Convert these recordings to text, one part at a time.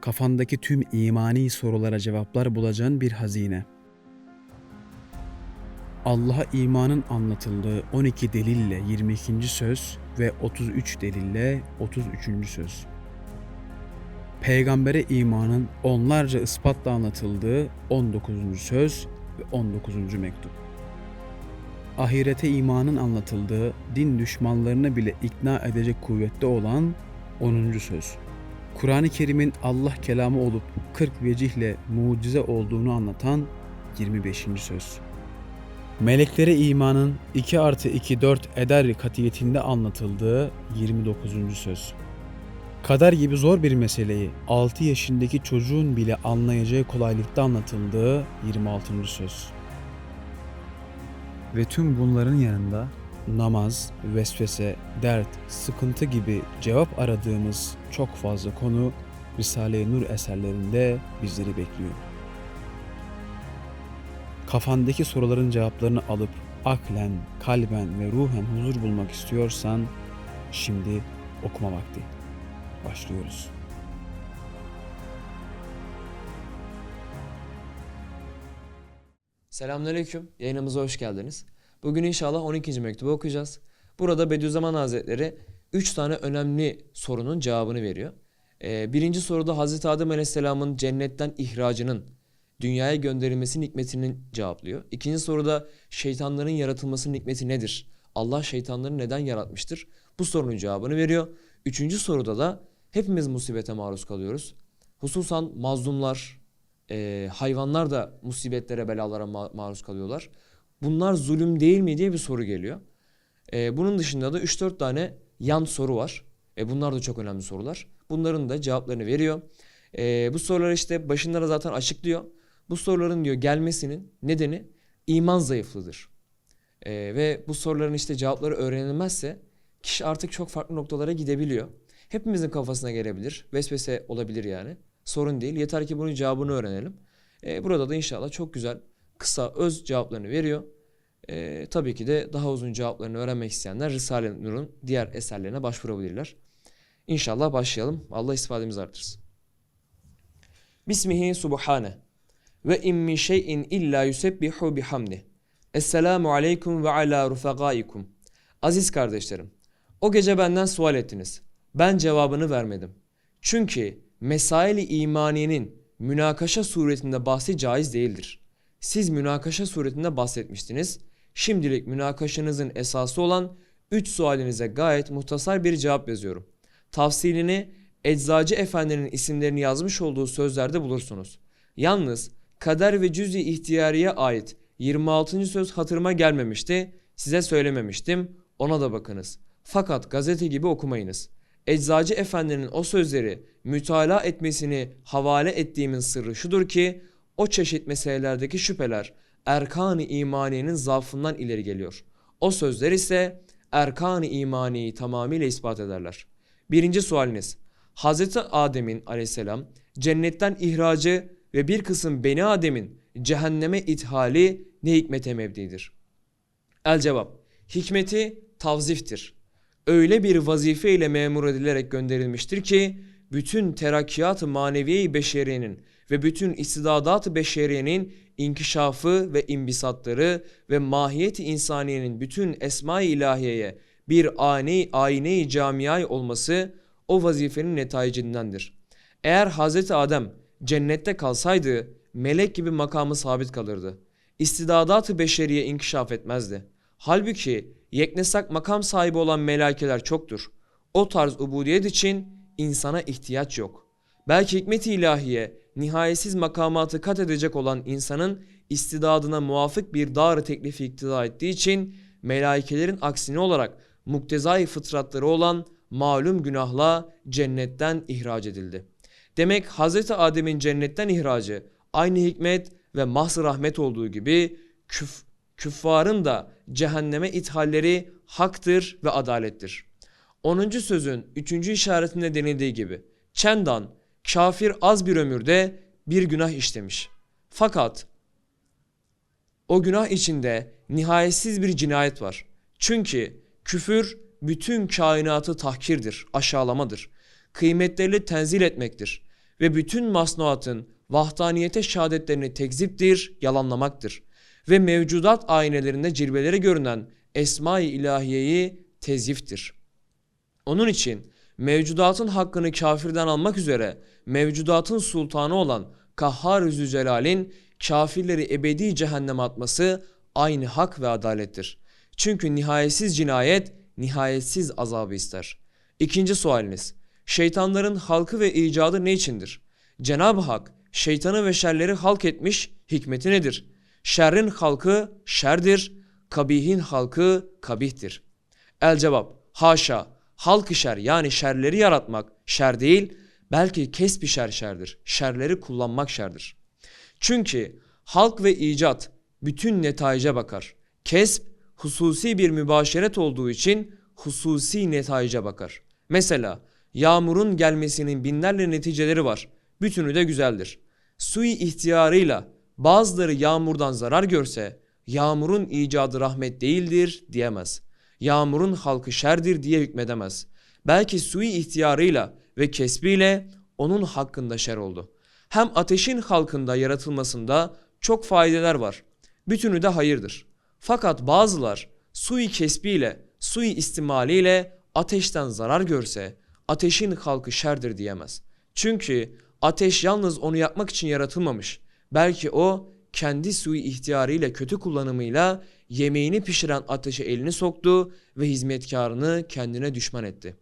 kafandaki tüm imani sorulara cevaplar bulacağın bir hazine. Allah'a imanın anlatıldığı 12 delille 22. söz ve 33 delille 33. söz. Peygambere imanın onlarca ispatla anlatıldığı 19. söz ve 19. mektup. Ahirete imanın anlatıldığı din düşmanlarını bile ikna edecek kuvvette olan 10. söz. Kur'an-ı Kerim'in Allah kelamı olup 40 vecihle mucize olduğunu anlatan 25. söz. Meleklere imanın 2 artı 2 4 eder katiyetinde anlatıldığı 29. söz. Kader gibi zor bir meseleyi 6 yaşındaki çocuğun bile anlayacağı kolaylıkta anlatıldığı 26. söz. Ve tüm bunların yanında namaz, vesvese, dert, sıkıntı gibi cevap aradığımız çok fazla konu Risale-i Nur eserlerinde bizleri bekliyor. Kafandaki soruların cevaplarını alıp aklen, kalben ve ruhen huzur bulmak istiyorsan şimdi okuma vakti. Başlıyoruz. Selamünaleyküm. Yayınımıza hoş geldiniz. Bugün inşallah 12. mektubu okuyacağız. Burada Bediüzzaman Hazretleri 3 tane önemli sorunun cevabını veriyor. Ee, birinci soruda Hazreti Adem Aleyhisselam'ın cennetten ihracının dünyaya gönderilmesinin hikmetini cevaplıyor. İkinci soruda şeytanların yaratılmasının hikmeti nedir? Allah şeytanları neden yaratmıştır? Bu sorunun cevabını veriyor. Üçüncü soruda da hepimiz musibete maruz kalıyoruz. Hususan mazlumlar, e, hayvanlar da musibetlere, belalara ma- maruz kalıyorlar. Bunlar zulüm değil mi diye bir soru geliyor. E, bunun dışında da 3-4 tane yan soru var. E, bunlar da çok önemli sorular. Bunların da cevaplarını veriyor. E, bu sorular işte başında da zaten açıklıyor. Bu soruların diyor gelmesinin nedeni iman zayıflığıdır. E, ve bu soruların işte cevapları öğrenilmezse kişi artık çok farklı noktalara gidebiliyor. Hepimizin kafasına gelebilir. Vesvese olabilir yani. Sorun değil. Yeter ki bunun cevabını öğrenelim. E, burada da inşallah çok güzel, kısa, öz cevaplarını veriyor. E, tabii ki de daha uzun cevaplarını öğrenmek isteyenler Risale-i Nur'un diğer eserlerine başvurabilirler. İnşallah başlayalım. Allah istifademizi artırsın. Bismihi subhane ve in min şeyin illa yusebbihu bihamdi. Esselamu aleyküm ve ala rufagaikum. Aziz kardeşlerim, o gece benden sual ettiniz. Ben cevabını vermedim. Çünkü mesaili imaniyenin münakaşa suretinde bahsi caiz değildir. Siz münakaşa suretinde bahsetmiştiniz. Şimdilik münakaşanızın esası olan 3 sualinize gayet muhtasar bir cevap yazıyorum. Tafsilini Eczacı Efendi'nin isimlerini yazmış olduğu sözlerde bulursunuz. Yalnız kader ve cüz-i ihtiyariye ait 26. söz hatırıma gelmemişti, size söylememiştim, ona da bakınız. Fakat gazete gibi okumayınız. Eczacı Efendi'nin o sözleri mütalaa etmesini havale ettiğimin sırrı şudur ki o çeşit meselelerdeki şüpheler erkan-ı imaniyenin zaafından ileri geliyor. O sözler ise erkan-ı imaniyi tamamıyla ispat ederler. Birinci sualiniz. Hz. Adem'in aleyhisselam cennetten ihracı ve bir kısım Beni Adem'in cehenneme ithali ne hikmete mebdidir? El cevap. Hikmeti tavziftir öyle bir vazife ile memur edilerek gönderilmiştir ki bütün terakkiyat-ı maneviye beşeriyenin ve bütün istidadat-ı beşeriyenin inkişafı ve imbisatları ve mahiyet-i insaniyenin bütün esma-i ilahiyeye bir ane ayne-i camiai olması o vazifenin netayicindendir. Eğer Hazreti Adem cennette kalsaydı melek gibi makamı sabit kalırdı. İstidadat-ı beşeriye inkişaf etmezdi. Halbuki yeknesak makam sahibi olan melaikeler çoktur. O tarz ubudiyet için insana ihtiyaç yok. Belki hikmet-i ilahiye nihayetsiz makamatı kat edecek olan insanın istidadına muvafık bir dar teklifi iktida ettiği için melaikelerin aksine olarak muktezai fıtratları olan malum günahla cennetten ihraç edildi. Demek Hz. Adem'in cennetten ihracı aynı hikmet ve mahz rahmet olduğu gibi küf küffarın da cehenneme ithalleri haktır ve adalettir. 10. sözün 3. işaretinde denildiği gibi Çendan kafir az bir ömürde bir günah işlemiş. Fakat o günah içinde nihayetsiz bir cinayet var. Çünkü küfür bütün kainatı tahkirdir, aşağılamadır. Kıymetlerini tenzil etmektir. ve bütün masnuatın vahdaniyete şehadetlerini tekziptir, yalanlamaktır. Ve mevcudat aynelerinde cilvelere görünen esma-i ilahiyeyi tezyiftir. Onun için mevcudatın hakkını kafirden almak üzere mevcudatın sultanı olan Kahhar-ı Zülcelal'in kafirleri ebedi cehenneme atması aynı hak ve adalettir. Çünkü nihayetsiz cinayet nihayetsiz azabı ister. İkinci sualiniz. Şeytanların halkı ve icadı ne içindir? Cenab-ı Hak şeytanı ve şerleri halk etmiş hikmeti nedir? Şerrin halkı şerdir, kabihin halkı kabihtir. El cevap haşa halk şer yani şerleri yaratmak şer değil belki kesbi şer şerdir. Şerleri kullanmak şerdir. Çünkü halk ve icat bütün netayice bakar. Kesb hususi bir mübaşeret olduğu için hususi netayice bakar. Mesela yağmurun gelmesinin binlerle neticeleri var. Bütünü de güzeldir. Sui ihtiyarıyla bazıları yağmurdan zarar görse yağmurun icadı rahmet değildir diyemez. Yağmurun halkı şerdir diye hükmedemez. Belki sui ihtiyarıyla ve kesbiyle onun hakkında şer oldu. Hem ateşin halkında yaratılmasında çok faydeler var. Bütünü de hayırdır. Fakat bazılar sui kesbiyle, sui istimaliyle ateşten zarar görse ateşin halkı şerdir diyemez. Çünkü ateş yalnız onu yakmak için yaratılmamış. Belki o kendi sui ihtiyarıyla kötü kullanımıyla yemeğini pişiren ateşe elini soktu ve hizmetkarını kendine düşman etti.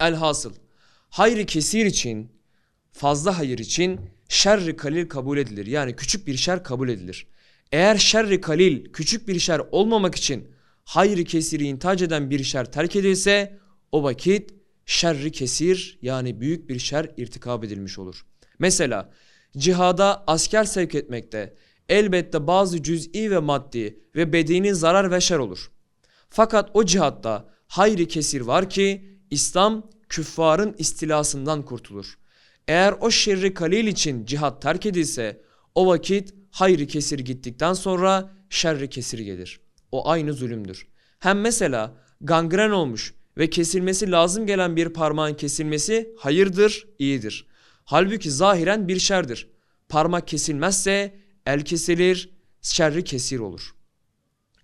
Elhasıl hayrı kesir için fazla hayır için şerri kalil kabul edilir. Yani küçük bir şer kabul edilir. Eğer şerri kalil küçük bir şer olmamak için hayrı kesiri intac eden bir şer terk edilse o vakit şerri kesir yani büyük bir şer irtikab edilmiş olur. Mesela cihada asker sevk etmekte elbette bazı cüz'i ve maddi ve bedeni zarar ve şer olur. Fakat o cihatta hayri kesir var ki İslam küffarın istilasından kurtulur. Eğer o şerri kalil için cihat terk edilse o vakit hayri kesir gittikten sonra şerri kesir gelir. O aynı zulümdür. Hem mesela gangren olmuş ve kesilmesi lazım gelen bir parmağın kesilmesi hayırdır, iyidir. Halbuki zahiren bir şerdir. Parmak kesilmezse el kesilir, şerri kesir olur.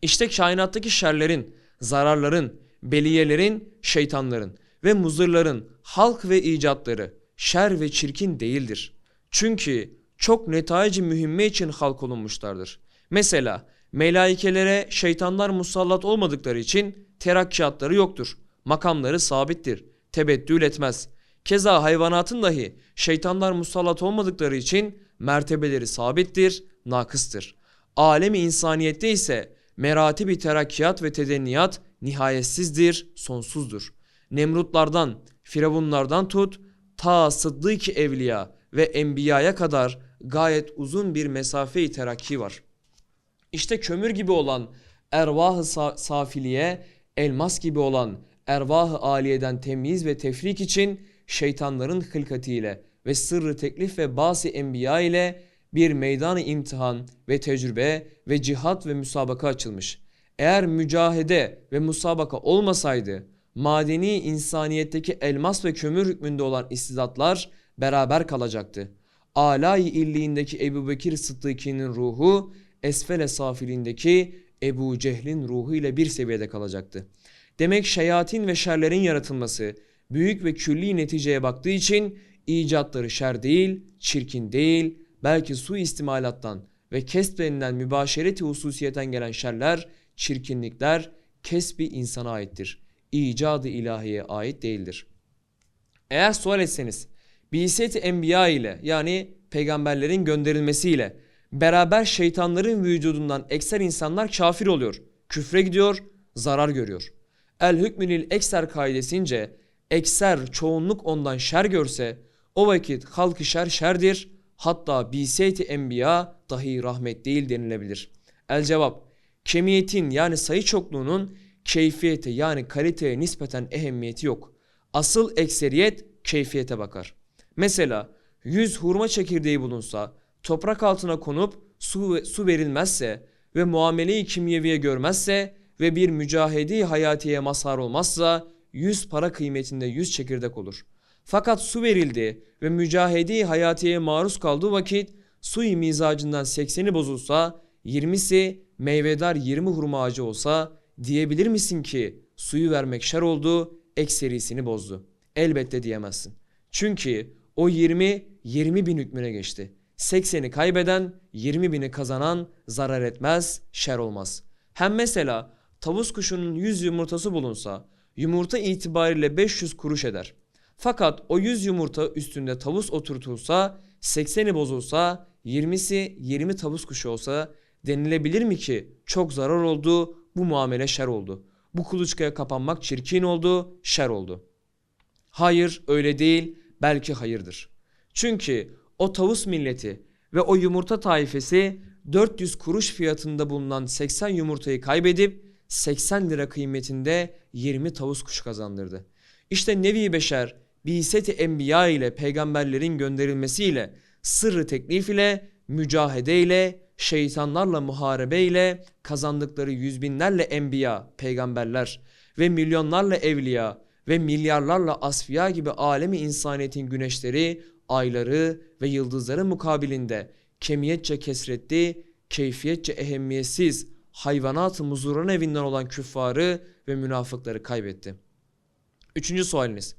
İşte kainattaki şerlerin, zararların, beliyelerin, şeytanların ve muzırların halk ve icatları şer ve çirkin değildir. Çünkü çok netayici mühimme için halk olunmuşlardır. Mesela melaikelere şeytanlar musallat olmadıkları için terakkiyatları yoktur. Makamları sabittir. Tebeddül etmez. Keza hayvanatın dahi şeytanlar musallat olmadıkları için mertebeleri sabittir, nakıstır. Alemi insaniyette ise meratibi terakkiyat ve tedenniyat nihayetsizdir, sonsuzdur. Nemrutlardan, firavunlardan tut, ta sıddık evliya ve enbiyaya kadar gayet uzun bir mesafe-i terakki var. İşte kömür gibi olan ervah-ı sa- safiliye, elmas gibi olan ervah-ı aliyeden temyiz ve tefrik için şeytanların hılkatiyle ve sırrı teklif ve basi enbiya ile bir meydanı imtihan ve tecrübe ve cihat ve müsabaka açılmış. Eğer mücahede ve musabaka olmasaydı madeni insaniyetteki elmas ve kömür hükmünde olan istidatlar beraber kalacaktı. Alay illiğindeki Ebu Bekir Sıddıki'nin ruhu esfele safiliğindeki Ebu Cehil'in ruhu ile bir seviyede kalacaktı. Demek şeyatin ve şerlerin yaratılması büyük ve külli neticeye baktığı için icatları şer değil, çirkin değil, belki su istimalattan ve kesblerinden mübaşereti hususiyeten gelen şerler, çirkinlikler kesbi insana aittir. İcadı ilahiye ait değildir. Eğer sual etseniz, Biseti Enbiya ile yani peygamberlerin gönderilmesiyle beraber şeytanların vücudundan ekser insanlar kafir oluyor, küfre gidiyor, zarar görüyor. El hükmünil ekser kaidesince ekser çoğunluk ondan şer görse o vakit halkı şer şerdir hatta biseti enbiya dahi rahmet değil denilebilir. El cevap kemiyetin yani sayı çokluğunun keyfiyete yani kaliteye nispeten ehemmiyeti yok. Asıl ekseriyet keyfiyete bakar. Mesela 100 hurma çekirdeği bulunsa toprak altına konup su, su verilmezse ve muameleyi kimyeviye görmezse ve bir mücahedi hayatiye mazhar olmazsa 100 para kıymetinde 100 çekirdek olur. Fakat su verildi ve mücahede hayatiye maruz kaldığı vakit sui mizacından 80'i bozulsa 20'si meyvedar 20 hurma ağacı olsa diyebilir misin ki suyu vermek şer oldu, ekserisini bozdu? Elbette diyemezsin. Çünkü o 20 20 bin hükmüne geçti. 80'i kaybeden 20 bini kazanan zarar etmez, şer olmaz. Hem mesela tavus kuşunun 100 yumurtası bulunsa yumurta itibariyle 500 kuruş eder. Fakat o 100 yumurta üstünde tavus oturtulsa 80'i bozulsa 20'si 20 tavus kuşu olsa denilebilir mi ki çok zarar oldu bu muamele şer oldu. Bu kuluçkaya kapanmak çirkin oldu şer oldu. Hayır öyle değil belki hayırdır. Çünkü o tavus milleti ve o yumurta taifesi 400 kuruş fiyatında bulunan 80 yumurtayı kaybedip 80 lira kıymetinde 20 tavus kuş kazandırdı. İşte Nevi Beşer, Biseti Enbiya ile peygamberlerin gönderilmesiyle, sırrı teklif ile, mücahede ile, şeytanlarla muharebe ile kazandıkları yüz binlerle enbiya, peygamberler ve milyonlarla evliya ve milyarlarla asfiya gibi alemi insaniyetin güneşleri, ayları ve yıldızları mukabilinde kemiyetçe kesretli, keyfiyetçe ehemmiyetsiz hayvanat-ı muzurun evinden olan küffarı ve münafıkları kaybetti. Üçüncü sualiniz.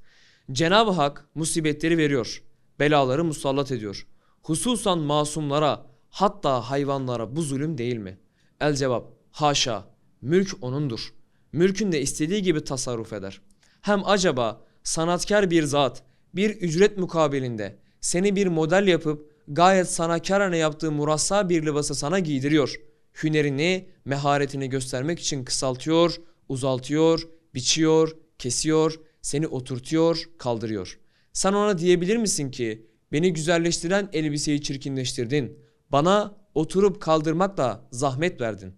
Cenab-ı Hak musibetleri veriyor, belaları musallat ediyor. Hususan masumlara, hatta hayvanlara bu zulüm değil mi? El cevap, haşa, mülk onundur. Mülkünde istediği gibi tasarruf eder. Hem acaba sanatkar bir zat, bir ücret mukabilinde seni bir model yapıp gayet sanakarane yaptığı murassa bir libası sana giydiriyor. Hünerini, meharetini göstermek için kısaltıyor, uzaltıyor, biçiyor, kesiyor, seni oturtuyor, kaldırıyor. Sen ona diyebilir misin ki beni güzelleştiren elbiseyi çirkinleştirdin. Bana oturup kaldırmakla zahmet verdin.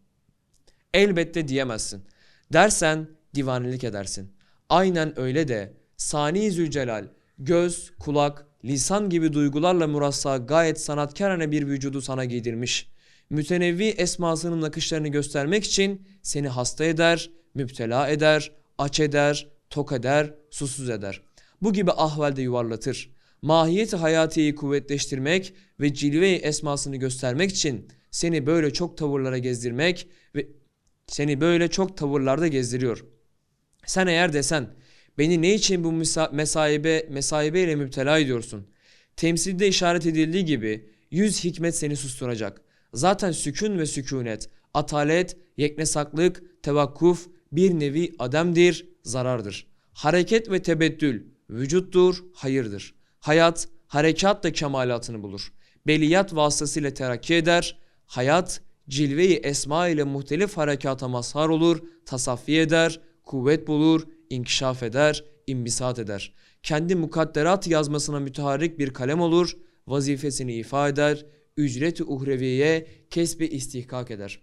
Elbette diyemezsin. Dersen divanelik edersin. Aynen öyle de Sani Zülcelal göz, kulak, lisan gibi duygularla murassa gayet sanatkarane bir vücudu sana giydirmiş. Mütenevvi esmasının nakışlarını göstermek için seni hasta eder, müptela eder, aç eder, tok eder, susuz eder. Bu gibi ahvalde yuvarlatır. Mahiyeti hayatiyi kuvvetleştirmek ve cilve-i esmasını göstermek için seni böyle çok tavırlara gezdirmek ve seni böyle çok tavırlarda gezdiriyor. Sen eğer desen beni ne için bu mesaibe, mesaibe ile müptela ediyorsun? Temsilde işaret edildiği gibi yüz hikmet seni susturacak. Zaten sükun ve sükunet, atalet, yeknesaklık, tevakkuf bir nevi ademdir, zarardır. Hareket ve tebeddül vücuttur, hayırdır. Hayat harekatla kemalatını bulur. Beliyat vasıtasıyla terakki eder. Hayat cilve-i esma ile muhtelif harekata mazhar olur, tasaffi eder, kuvvet bulur, inkişaf eder, imbisat eder. Kendi mukadderat yazmasına müteharrik bir kalem olur, vazifesini ifa eder, ücret-i uhreviye kesbi istihkak eder.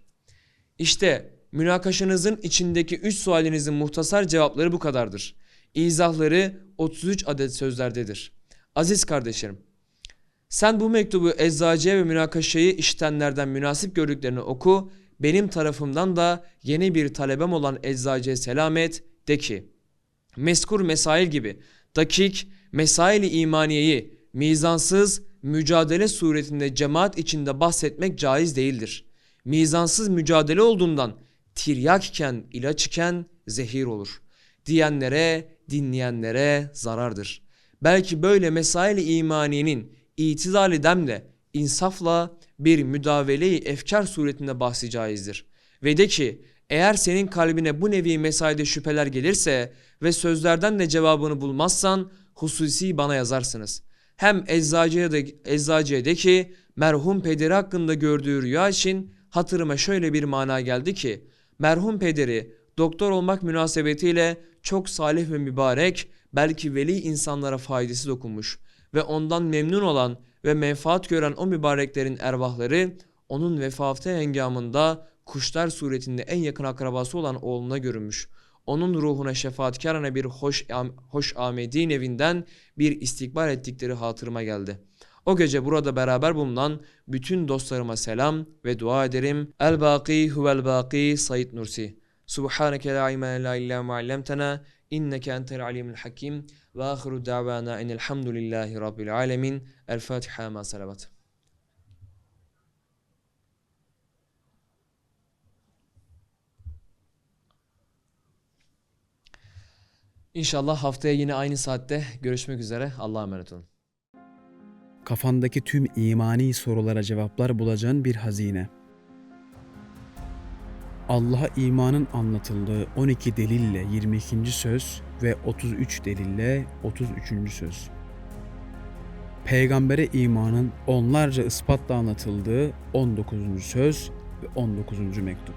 İşte münakaşanızın içindeki 3 sualinizin muhtasar cevapları bu kadardır. İzahları 33 adet sözlerdedir. Aziz kardeşlerim, sen bu mektubu eczacıya ve münakaşayı işitenlerden münasip gördüklerini oku, benim tarafımdan da yeni bir talebem olan eczacıya selam et, de ki, meskur mesail gibi dakik, mesail-i imaniyeyi mizansız, mücadele suretinde cemaat içinde bahsetmek caiz değildir. Mizansız mücadele olduğundan tiryak iken, ilaç iken zehir olur. Diyenlere, dinleyenlere zarardır. Belki böyle mesail-i imaniyenin itidal demle, insafla bir müdavele-i efkar suretinde bahsi. Ve de ki eğer senin kalbine bu nevi mesaide şüpheler gelirse ve sözlerden de cevabını bulmazsan hususi bana yazarsınız. Hem eczacıya da, eczacıya de ki merhum pederi hakkında gördüğü rüya için hatırıma şöyle bir mana geldi ki merhum pederi doktor olmak münasebetiyle çok salih ve mübarek belki veli insanlara faydası dokunmuş ve ondan memnun olan ve menfaat gören o mübareklerin ervahları onun vefatı hengamında kuşlar suretinde en yakın akrabası olan oğluna görünmüş. Onun ruhuna şefaatkarane bir hoş, hoş amedin evinden bir istikbal ettikleri hatırıma geldi. O gece burada beraber bulunan bütün dostlarıma selam ve dua ederim. El baki huvel baki Said Nursi. Subhaneke la ilme la illa inneke entel alimul hakim. Ve ahiru davana enelhamdülillahi rabbil alemin. El Fatiha ma salavat. İnşallah haftaya yine aynı saatte görüşmek üzere. Allah'a emanet olun. Kafandaki tüm imani sorulara cevaplar bulacağın bir hazine. Allah'a imanın anlatıldığı 12 delille 22. söz ve 33 delille 33. söz. Peygambere imanın onlarca ispatla anlatıldığı 19. söz ve 19. mektup.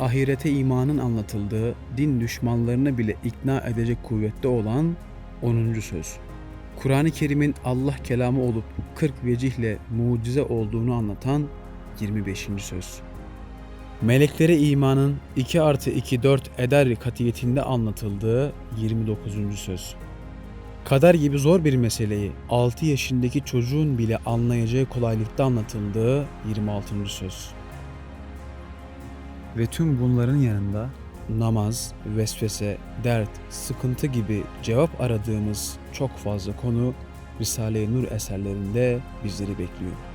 Ahirete imanın anlatıldığı din düşmanlarını bile ikna edecek kuvvette olan 10. söz. Kur'an-ı Kerim'in Allah kelamı olup 40 vecihle mucize olduğunu anlatan 25. söz. Meleklere imanın 2 artı 2 4 eder katiyetinde anlatıldığı 29. söz. Kader gibi zor bir meseleyi 6 yaşındaki çocuğun bile anlayacağı kolaylıkta anlatıldığı 26. söz. Ve tüm bunların yanında namaz, vesvese, dert, sıkıntı gibi cevap aradığımız çok fazla konu Risale-i Nur eserlerinde bizleri bekliyor.